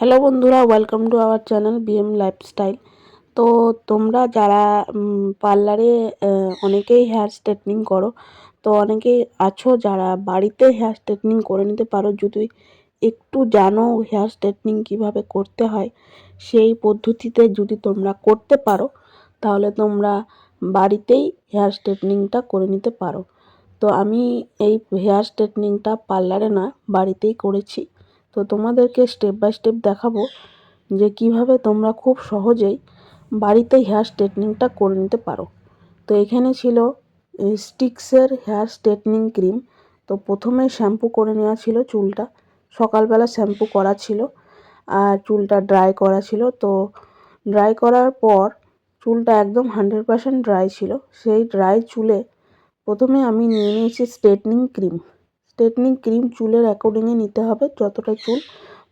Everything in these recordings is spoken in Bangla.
হ্যালো বন্ধুরা welcome to our channel BM lifestyle তো তোমরা যারা পার্লারে অনেকেই হেয়ার স্ট্রেটনিং করো, তো অনেকেই আছো যারা বাড়িতে হেয়ার স্ট্রেটনিং করে নিতে পারো, যদি একটু জানো হেয়ার স্ট্রেটনিং কীভাবে করতে হয়, সেই পদ্ধতিতে যদি তোমরা করতে পারো, তাহলে তোমরা বাড়িতেই হেয়ার স্ট্রেটনিংটা করে নিতে পারো। তো আমি এই হেয়ার স্ট্রেটনিংটা পার্লারে না, বাড়িতেই করেছি। তো তোমাদেরকে স্টেপ বাই স্টেপ দেখাবো যে কীভাবে তোমরা খুব সহজেই বাড়িতে হেয়ার স্ট্রেটনিংটা করে নিতে পারো। তো এখানে ছিল স্টিক্সের হেয়ার স্ট্রেটনিং ক্রিম তো প্রথমে শ্যাম্পু করে নেওয়া ছিল চুলটা। সকালবেলা শ্যাম্পু করা ছিল আর চুলটা ড্রাই করা ছিল। তো ড্রাই করার পর চুলটা একদম হান্ড্রেড পারসেন্ট ড্রাই ছিল। সেই ড্রাই চুলে প্রথমে আমি নিয়ে নিয়েছি স্ট্রেটনিং ক্রিম স্ট্রেটনিং ক্রিম চুলের অ্যাকর্ডিংয়ে নিতে হবে। যতটা চুল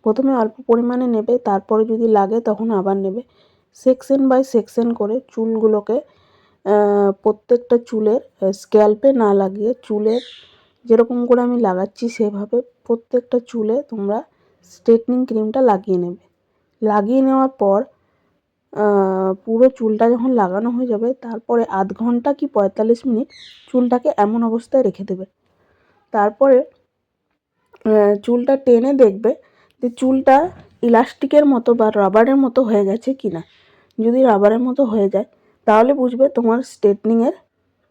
প্রথমে অল্প পরিমাণে নেবে, তারপরে যদি লাগে তখন আবার নেবে। সেকশন বাই সেকশন করে চুলগুলোকে প্রত্যেকটা চুলের স্ক্যাল্পে না লাগিয়ে চুলের যেরকম করে আমি লাগাচ্ছি সেভাবে প্রত্যেকটা চুলে তোমরা স্ট্রেটনিং ক্রিমটা লাগিয়ে নেবে। লাগিয়ে নেওয়ার পর পুরো চুলটা যখন লাগানো হয়ে যাবে, তারপরে আধ ঘণ্টা কি পঁয়তাল্লিশ মিনিট চুলটাকে এমন অবস্থায় রেখে দেবে। তারপরে চুলটা টেনে দেখবে যে চুলটা ইলাস্টিকের মতো বা রাবারের মতো হয়ে গেছে কি না যদি রাবারের মতো হয়ে যায়, তাহলে বুঝবে তোমার স্ট্রেটনিংয়ের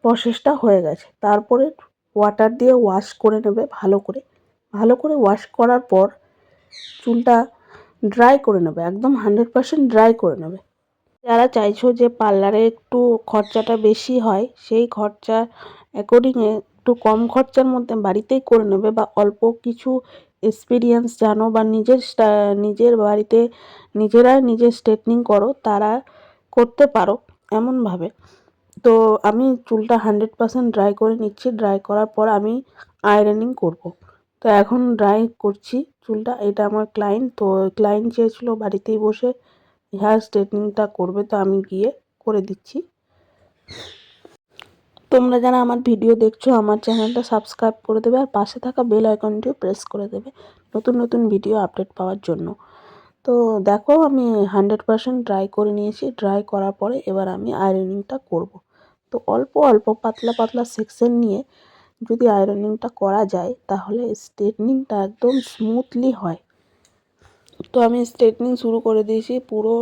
প্রসেসটা হয়ে গেছে। তারপরে ওয়াটার দিয়ে ওয়াশ করে নেবে ভালো করে। ভালো করে ওয়াশ করার পর চুলটা ড্রাই করে নেবে, একদম হান্ড্রেড পারসেন্ট ড্রাই করে নেবে। যারা চাইছো যে পার্লারে একটু খরচাটা বেশি হয়, সেই খরচা অ্যাকর্ডিংয়ে একটু কম খরচার মধ্যে বাড়িতেই করে নেবে বা অল্প কিছু এক্সপিরিয়েন্স জানো বা নিজের নিজের বাড়িতে নিজেরাই নিজের স্ট্রেটনিং করো, তারা করতে পারো এমনভাবে তো আমি চুলটা হান্ড্রেড পারসেন্ট ড্রাই করে নিচ্ছি ড্রাই করার পর আমি আয়রনিং করব। তো এখন ড্রাই করছি চুলটা, এটা আমার ক্লায়েন্ট তো ক্লায়েন্ট চেয়েছিলো বাড়িতেই বসে হেয়ার স্ট্রেটনিংটা করবে, তো আমি গিয়ে করে দিচ্ছি তোমরা যারা আমার ভিডিও দেখছ, আমার চ্যানেলটা সাবস্ক্রাইব করে দেবে আর পাশে থাকা বেল আইকনটিও প্রেস করে দেবে নতুন নতুন ভিডিও আপডেট পাওয়ার জন্য। তো দেখো, আমি হান্ড্রেড পারসেন্ট ড্রাই করে নিয়েছি। ড্রাই করার পরে এবার আমি আয়রনিংটা করব। তো অল্প অল্প পাতলা পাতলা সেকশন নিয়ে যদি আয়রনিংটা করা যায়, তাহলে স্ট্রেটনিংটা একদম স্মুথলি হয়। তো আমি স্ট্রেটনিং শুরু করে দিয়েছি। পুরো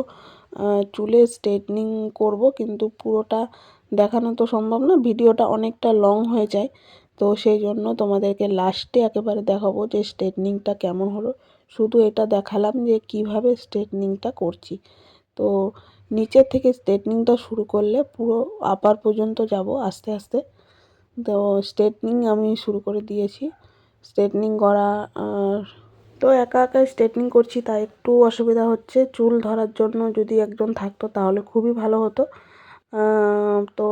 চুলে স্ট্রেটনিং করব, কিন্তু পুরোটা দেখানো তো সম্ভব না, ভিডিওটা অনেকটা লং হয়ে যায়। তো সেই জন্য তোমাদেরকে লাস্টে একেবারে দেখাবো যে স্ট্রেটনিংটা কেমন হলো। শুধু এটা দেখালাম যে কীভাবে স্ট্রেটনিংটা করছি। তো নিচের থেকে স্ট্রেটনিংটা শুরু করলে পুরো আপার পর্যন্ত যাব আস্তে আস্তে। তো স্ট্রেটনিং আমি শুরু করে দিয়েছি। স্ট্রেটনিং করা তো একা একা স্ট্রেটনিং করছি, তাই একটু অসুবিধা হচ্ছে। চুল ধরার জন্য যদি একজন থাকতো তাহলে খুবই ভালো হতো। তো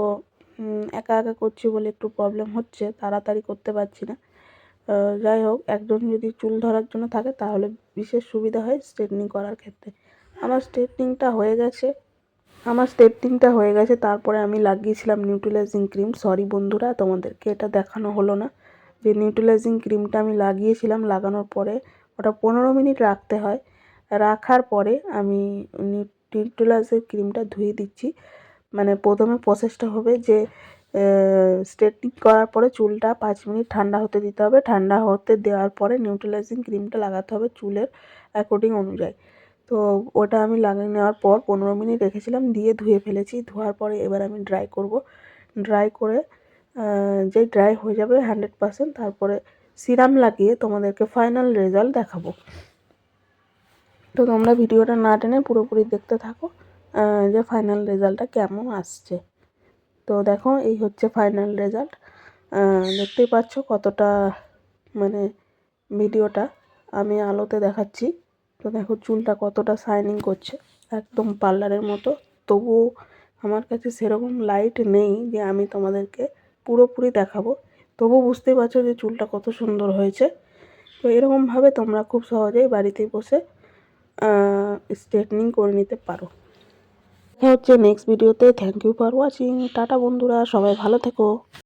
একা একা করছি বলে একটু প্রবলেম হচ্ছে, তাড়াতাড়ি করতে পারছি না। যাই হোক, একজন যদি চুল ধরার জন্য থাকে, তাহলে বিশেষ সুবিধা হয় স্ট্রেটনিং করার ক্ষেত্রে। আমার স্ট্রেটনিংটা হয়ে গেছে, আমার স্ট্রেটনিংটা হয়ে গেছে, তারপরে আমি লাগিয়েছিলাম নিউট্রিলাইজিং ক্রিম সরি বন্ধুরা, তোমাদেরকে এটা দেখানো হলো না। যে নিউট্রিলাইজিং ক্রিমটা আমি লাগিয়েছিলাম, লাগানোর পরে ওটা পনেরো মিনিট রাখতে হয়। রাখার পরে আমি নিউট্রিলাইজিং ক্রিমটা ধুয়ে দিচ্ছি। মানে প্রথমে প্রসেসটা হবে যে স্ট্রেটনিং করার পরে চুলটা পাঁচ মিনিট ঠান্ডা হতে দিতে হবে। ঠান্ডা হতে দেওয়ার পরে নিউট্রিলাইজিং ক্রিমটা লাগাতে হবে চুলের অ্যাকর্ডিং অনুযায়ী। তো ওটা আমি লাগিয়ে নেওয়ার পর পনেরো মিনিট রেখেছিলাম, দিয়ে ধুয়ে ফেলেছি। ধোয়ার পরে এবার আমি ড্রাই করব। ড্রাই করে যেই ড্রাই হয়ে যাবে হান্ড্রেড পারসেন্ট তারপরে সিরাম লাগিয়ে তোমাদেরকে ফাইনাল রেজাল্ট দেখাবো। তো তোমরা ভিডিওটা না টেনে পুরোপুরি দেখতে থাকো। যে ফাইনাল রেজাল্টটা কেমন আসছে? তো দেখো, এই হচ্ছে ফাইনাল রেজাল্ট দেখতেই পাচ্ছ কতটা মানে ভিডিওটা। আমি আলোতে দেখাচ্ছি। তো দেখো, চুলটা কতটা শাইনিং করছে। একদম পার্লারের মতো। তবুও আমার কাছে সেরকম লাইট নেই যে আমি তোমাদেরকে পুরোপুরি দেখাবো। তবু বুঝতেই পারছ যে চুলটা কত সুন্দর হয়েছে। তো এরকমভাবে তোমরা খুব সহজেই বাড়িতে বসে স্ট্রেটনিং করে নিতে পারো। হচ্ছে নেক্সট ভিডিওতে thank you for watching tata বন্ধুরা সবাই ভালো থেকো।